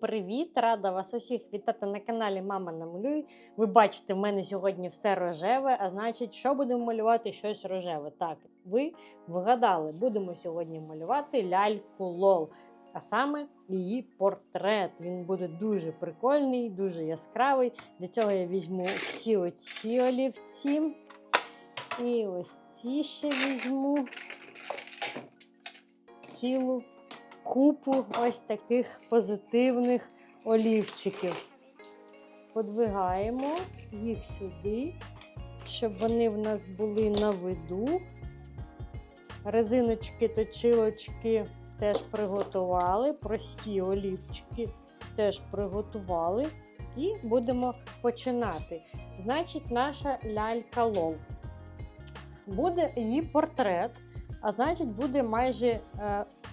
привіт! Рада вас усіх вітати на каналі Мама Намалюй. Ви бачите, в мене сьогодні все рожеве, а значить, що будемо малювати щось рожеве. Так, ви вгадали, будемо сьогодні малювати ляльку Лол, а саме її портрет. Він буде дуже прикольний, дуже яскравий. Для цього я візьму всі оці олівці. І ось ці ще візьму цілу купу ось таких позитивних олівчиків. Подвигаємо їх сюди, щоб вони в нас були на виду. Резиночки, точилочки теж приготували, прості олівчики теж приготували. І будемо починати. Значить, наша лялька Лол. Буде її портрет, а значить, буде майже е,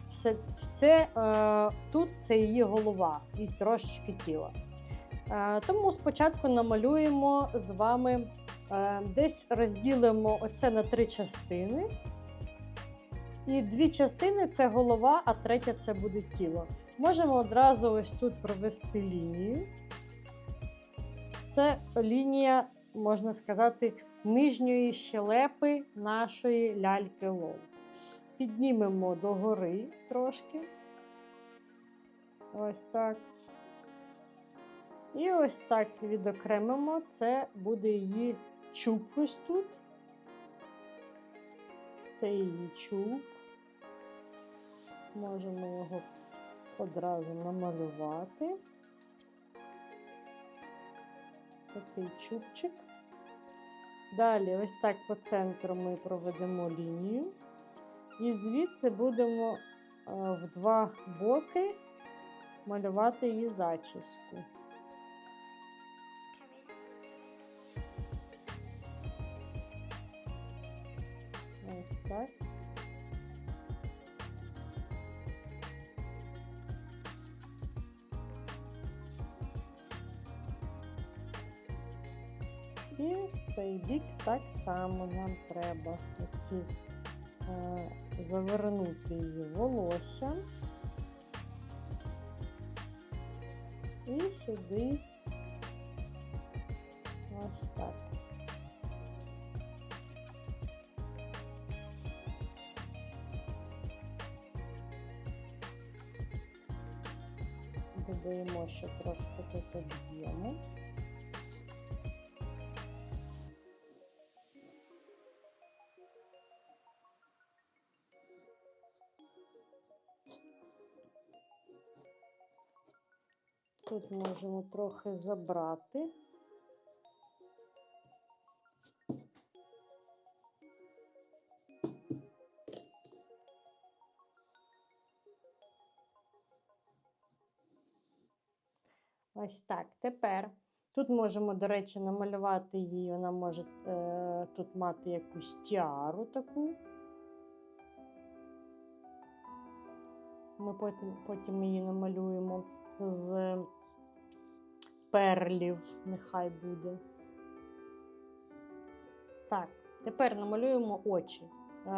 все все е, тут це її голова і трошечки тіла. Е, тому спочатку намалюємо з вами, е, десь розділимо оце на три частини. І дві частини це голова, а третя це буде тіло. Можемо одразу ось тут провести лінію. Це лінія, можна сказати, нижньої щелепи нашої ляльки Лол піднімемо догори трошки. Ось так. І ось так відокремимо. Це буде її чуб ось тут. Це її чуб. Можемо його одразу намалювати. Такий чубчик. Далі, ось так по центру ми проведемо лінію. І звідси будемо е, в два боки малювати її зачіску. Ось так. І цей бік так само нам треба оці завернути її волосся і сюди ось так. Додаємо ще трошки тут об'єму. Тут можемо трохи забрати. Ось так. Тепер тут можемо, до речі, намалювати її, вона може е, тут мати якусь тіару таку. Ми потім, потім її намалюємо з перлів, нехай буде. Так, тепер намалюємо очі. Е,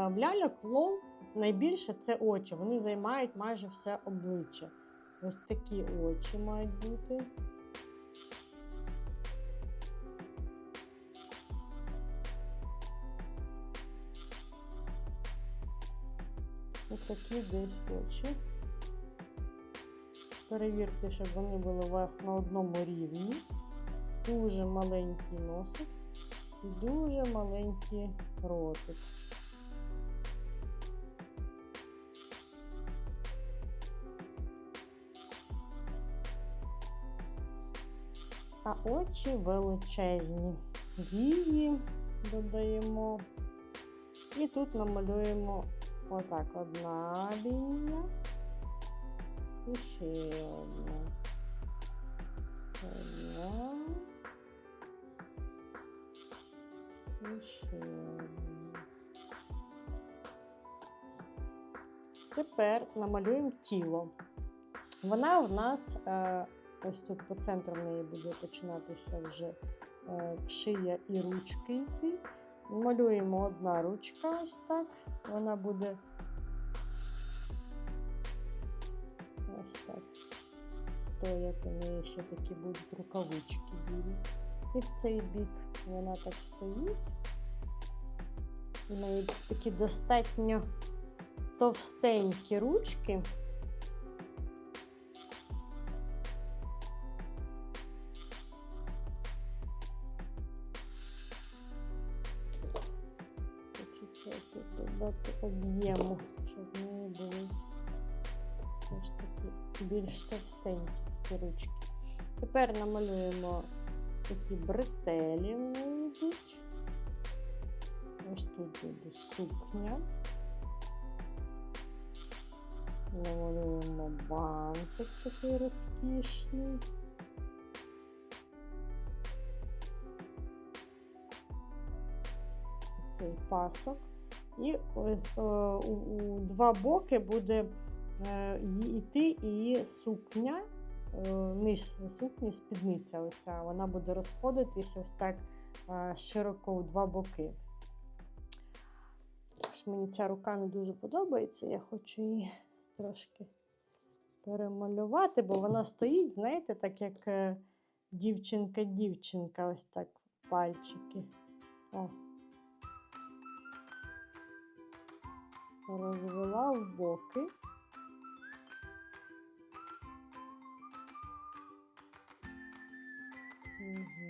в ляльок лол найбільше це очі. Вони займають майже все обличчя. Ось такі очі мають бути. Ось такі десь очі. Перевірте, щоб вони були у вас на одному рівні. Дуже маленький носик і дуже маленький ротик. А очі величезні. Вії додаємо. І тут намалюємо отак одна лінія. І ще одна. І ще. Тепер намалюємо тіло. Вона в нас е, ось тут по центру в неї буде починатися вже е, шия і ручки йти. Малюємо одна ручка ось так. Вона буде ось так. стоять, у неї ще такі будуть рукавички білі. І в цей бік вона так стоїть. У неї такі достатньо товстенькі ручки. Хочеться тут додати об'єму, щоб в неї були все ж таки більш товстенькі такі ручки. Тепер намалюємо такі бретелі в неї йдуть. Ось тут буде сукня. Намалюємо бантик такий розкішний. Цей пасок. І ось е, у, у два боки буде йти і сукня, е, низ сукні, спідниця. Оця. Вона буде розходитися ось так е, широко у два боки. Ось Мені ця рука не дуже подобається, я хочу її трошки перемалювати, бо вона стоїть, знаєте, так як е, дівчинка-дівчинка, ось так пальчики. О. Розвела в боки. Mm-hmm.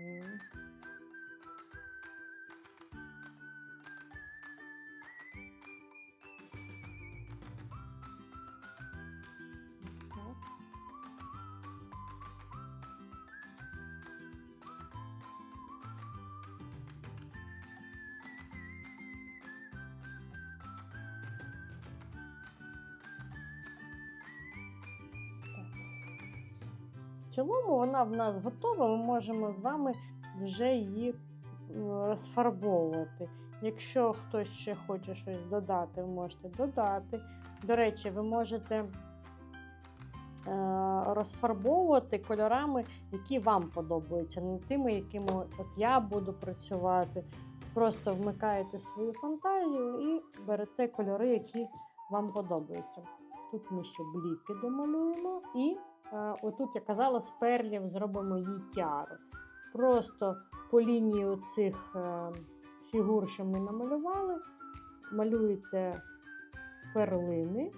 Цілому вона в нас готова, ми можемо з вами вже її е, розфарбовувати. Якщо хтось ще хоче щось додати, ви можете додати. До речі, ви можете е, розфарбовувати кольорами, які вам подобаються, не тими, якими от я буду працювати. Просто вмикаєте свою фантазію і берете кольори, які вам подобаються. Тут ми ще бліки домалюємо, і отут я казала, з перлів зробимо їй тіару. Просто по лінії цих е, фігур, що ми намалювали, малюєте перлини.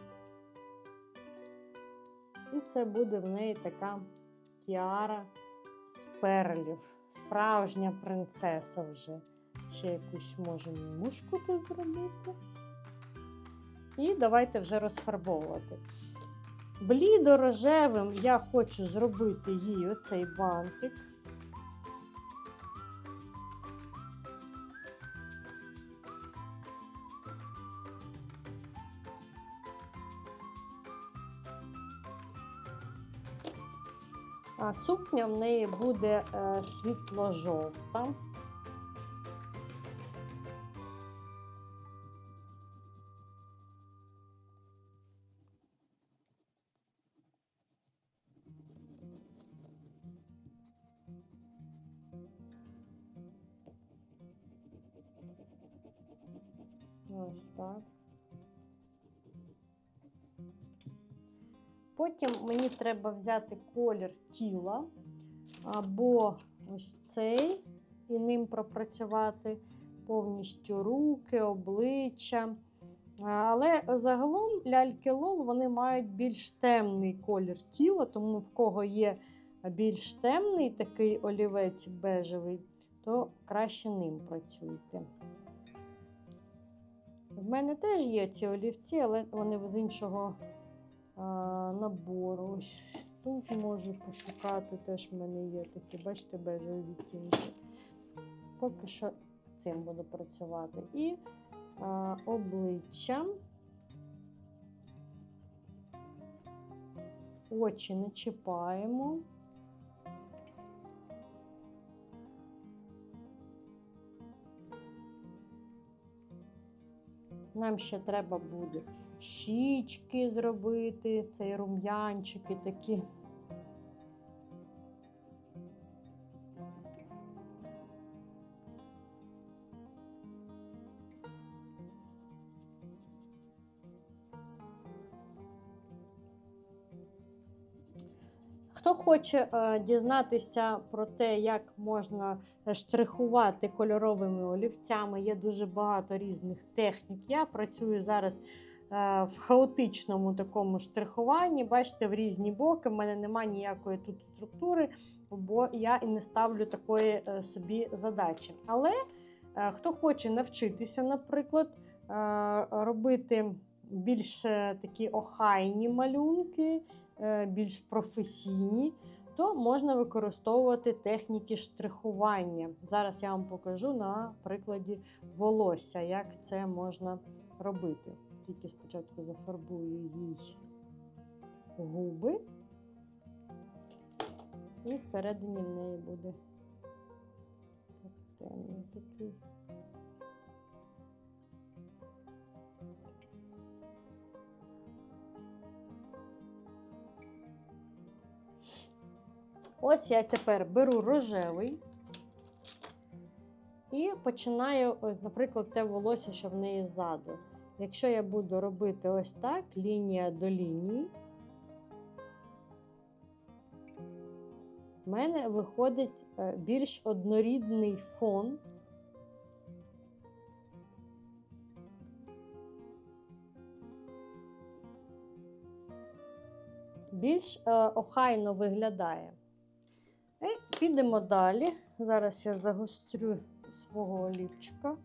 І це буде в неї така тіара з перлів. Справжня принцеса вже. Ще якусь можемо мушку тут зробити. І давайте вже розфарбовувати. Блідо-рожевим я хочу зробити їй оцей бантик. А сукня в неї буде е, світло-жовта. Мені треба взяти колір тіла або ось цей, і ним пропрацювати повністю руки, обличчя. Але загалом ляльки лол вони мають більш темний колір тіла, тому в кого є більш темний такий олівець бежевий, то краще ним працюйте. В мене теж є ці олівці, але вони з іншого набору. Тут можу пошукати, теж в мене є такі, бачите, бежеві відтінки. Поки що цим буду працювати. І а, обличчя. Очі не чіпаємо. Нам ще треба буде щічки зробити, цей рум'янчики такі. Хоче е, дізнатися про те, як можна е, штрихувати кольоровими олівцями, є дуже багато різних технік. Я працюю зараз е, в хаотичному такому штрихуванні. Бачите, в різні боки. В мене немає ніякої тут структури, бо я і не ставлю такої собі задачі. Але хто хоче навчитися, наприклад, робити більш такі охайні малюнки, більш професійні, то можна використовувати техніки штрихування. Зараз я вам покажу на прикладі волосся, як це можна робити. Тільки спочатку зафарбую їй губи, і всередині в неї буде темний такий. Ось я тепер беру рожевий і починаю, наприклад, те волосся, що в неї ззаду. Якщо я буду робити ось так, лінія до лінії, в мене виходить е, більш однорідний фон. Більш е, охайно виглядає. Підемо далі. Зараз я загострю свого олівчика.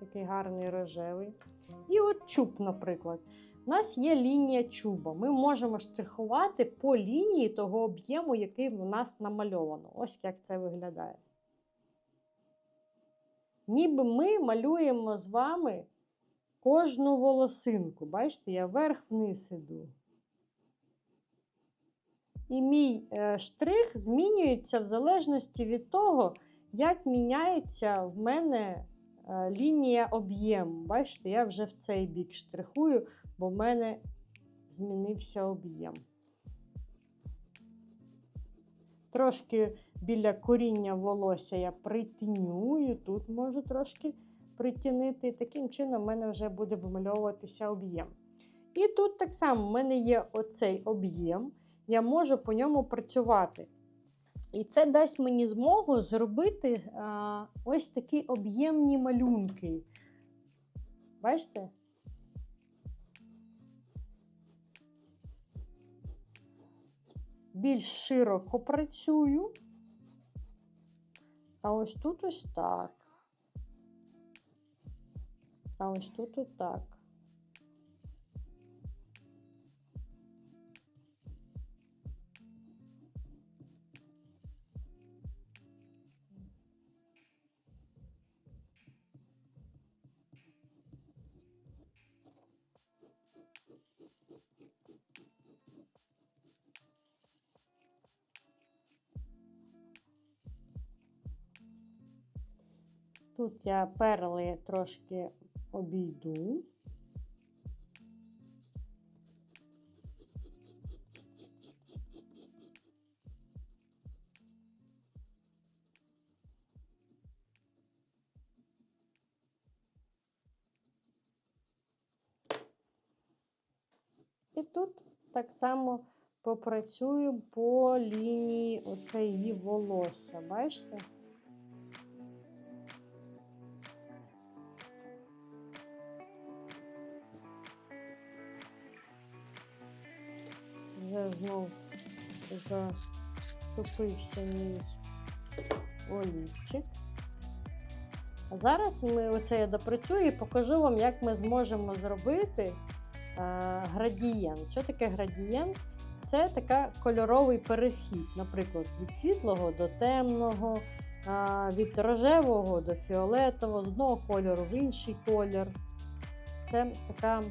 Такий гарний рожевий. І от чуб, наприклад. У нас є лінія чуба. Ми можемо штрихувати по лінії того об'єму, який в нас намальовано. Ось як це виглядає. Ніби ми малюємо з вами кожну волосинку. Бачите, я вверх-вниз іду. І мій е, штрих змінюється в залежності від того, як міняється в мене е, лінія об'єму. Бачите, я вже в цей бік штрихую, бо в мене змінився об'єм. Трошки біля коріння волосся я притінюю, тут можу трошки притінити, таким чином в мене вже буде вимальовуватися об'єм. І тут так само в мене є оцей об'єм, я можу по ньому працювати. І це дасть мені змогу зробити а, ось такі об'ємні малюнки. Бачите? Більш широко працюю. А ось тут ось так. А ось тут отак. Тут я перли трошки обійду. І тут так само попрацюю по лінії оце її волосся, бачите? Вже знов заступився мій олівчик. А зараз ми оце я допрацюю і покажу вам, як ми зможемо зробити е, градієнт. Що таке градієнт? Це така кольоровий перехід, наприклад, від світлого до темного, е, від рожевого до фіолетового, з одного кольору в інший колір. Це така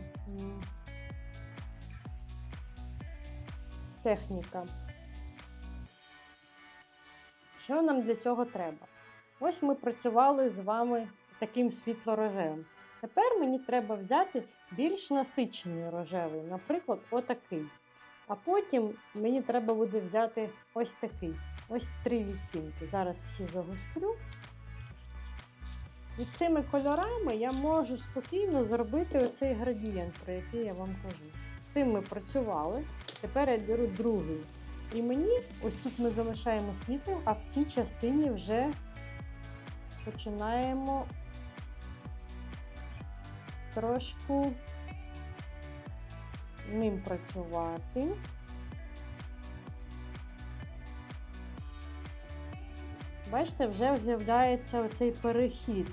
техніка. Що нам для цього треба? Ось ми працювали з вами таким світло-рожевим. Тепер мені треба взяти більш насичений рожевий, наприклад, отакий. А потім мені треба буде взяти ось такий. Ось три відтінки. Зараз всі загострю. І цими кольорами я можу спокійно зробити оцей градієнт, про який я вам кажу. Цим ми працювали. Тепер я беру другий. І мені, ось тут ми залишаємо світло, а в цій частині вже починаємо трошку ним працювати. Бачите, вже з'являється оцей перехід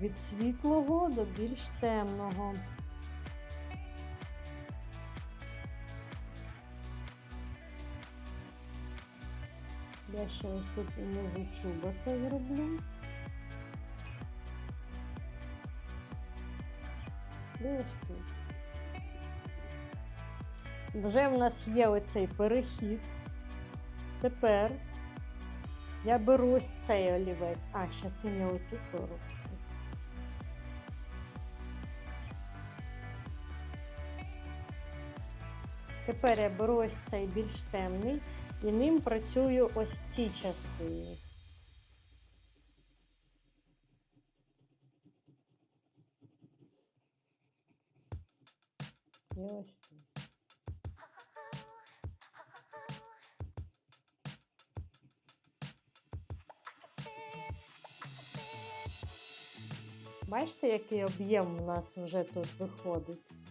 від світлого до більш темного. Ще ось тут внизу чуба це зроблю. І ось тут. Вже в нас є оцей перехід. Тепер я беру ось цей олівець. А, ще цим я отут беру. Тепер я беру ось цей більш темний і ним працюю ось в цій частині. І ось тут. Бачите, який об'єм у нас вже тут виходить?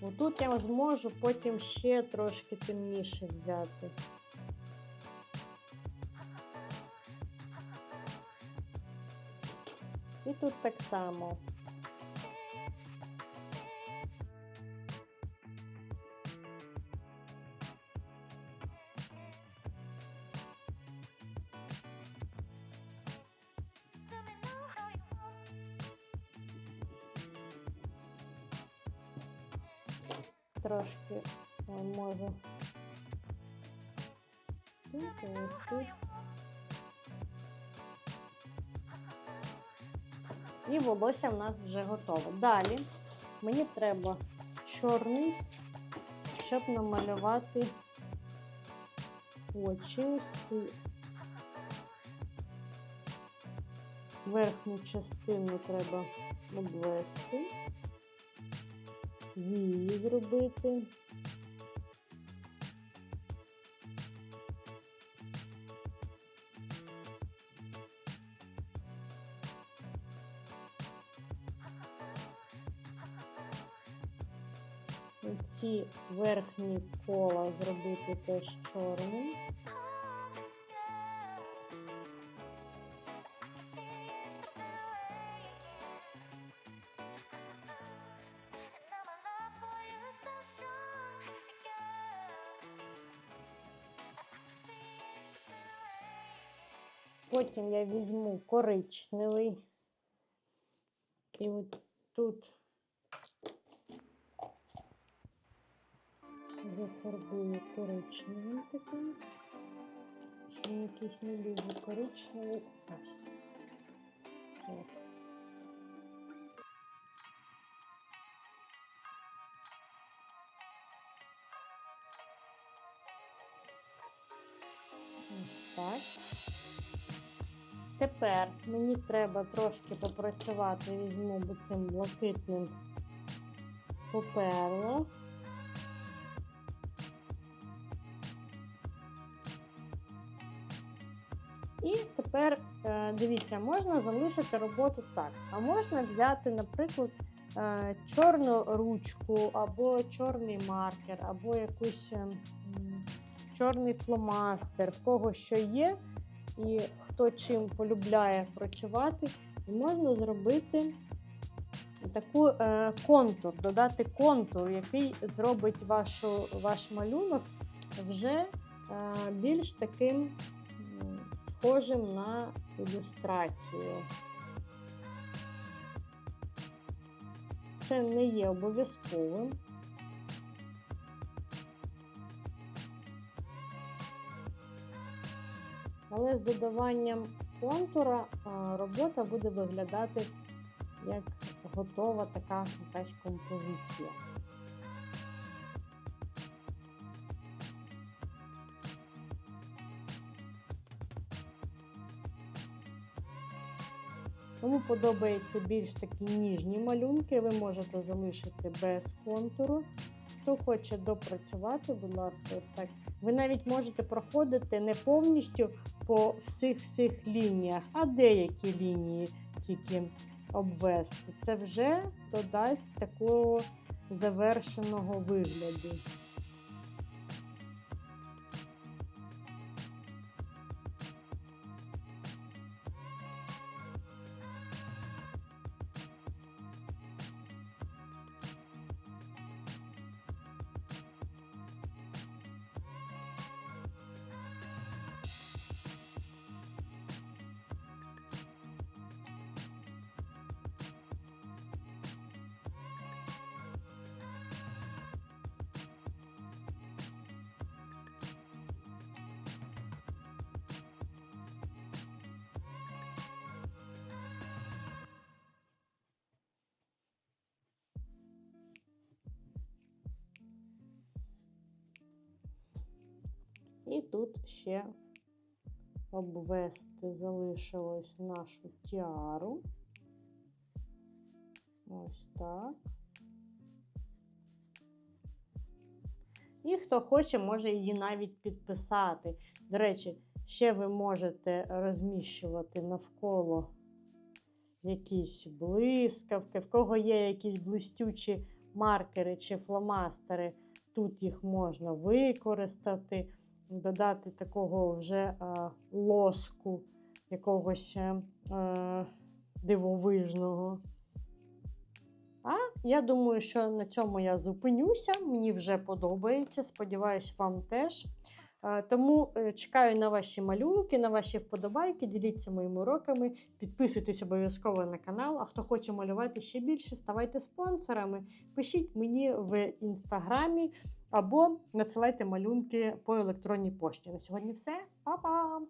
Тут я зможу потім ще трошки темніше взяти. І тут так само. Волосся в нас вже готове. Далі мені треба чорний, щоб намалювати очі. Ось верхню частину треба обвести, вії зробити. Ці верхні кола зробити теж чорним. Потім я візьму коричневий і от тут зафарбую коричневим таким. Ще якийсь не дуже коричневий. Ось. Так. Ось так. Тепер мені треба трошки попрацювати, візьму цим блакитним поперло. І тепер, е, дивіться, можна залишити роботу так. А можна взяти, наприклад, е, чорну ручку, або чорний маркер, або якийсь ем, чорний фломастер, в кого що є, і хто чим полюбляє працювати, і можна зробити таку е, контур, додати контур, який зробить вашу, ваш малюнок вже більш таким схожим на ілюстрацію. Це не є обов'язковим. Але з додаванням контура робота буде виглядати як готова така якась композиція. Кому подобаються більш такі ніжні малюнки, ви можете залишити без контуру. Хто хоче допрацювати, будь ласка, ось так. Ви навіть можете проходити не повністю по всіх всіх лініях, а деякі лінії тільки обвести. Це вже додасть такого завершеного вигляду. І тут ще обвести залишилось нашу тіару. Ось так. І хто хоче, може її навіть підписати. До речі, ще ви можете розміщувати навколо якісь блискавки, в кого є якісь блистючі маркери чи фломастери, тут їх можна використати, додати такого вже е, лоску, якогось е, е, дивовижного. А я думаю, що на цьому я зупинюся. Мені вже подобається. Сподіваюсь, вам теж. Тому е, чекаю на ваші малюнки, на ваші вподобайки. Діліться моїми уроками, підписуйтесь обов'язково на канал. А хто хоче малювати ще більше, ставайте спонсорами. Пишіть мені в інстаграмі або надсилайте малюнки по електронній пошті. На сьогодні все. Па-па!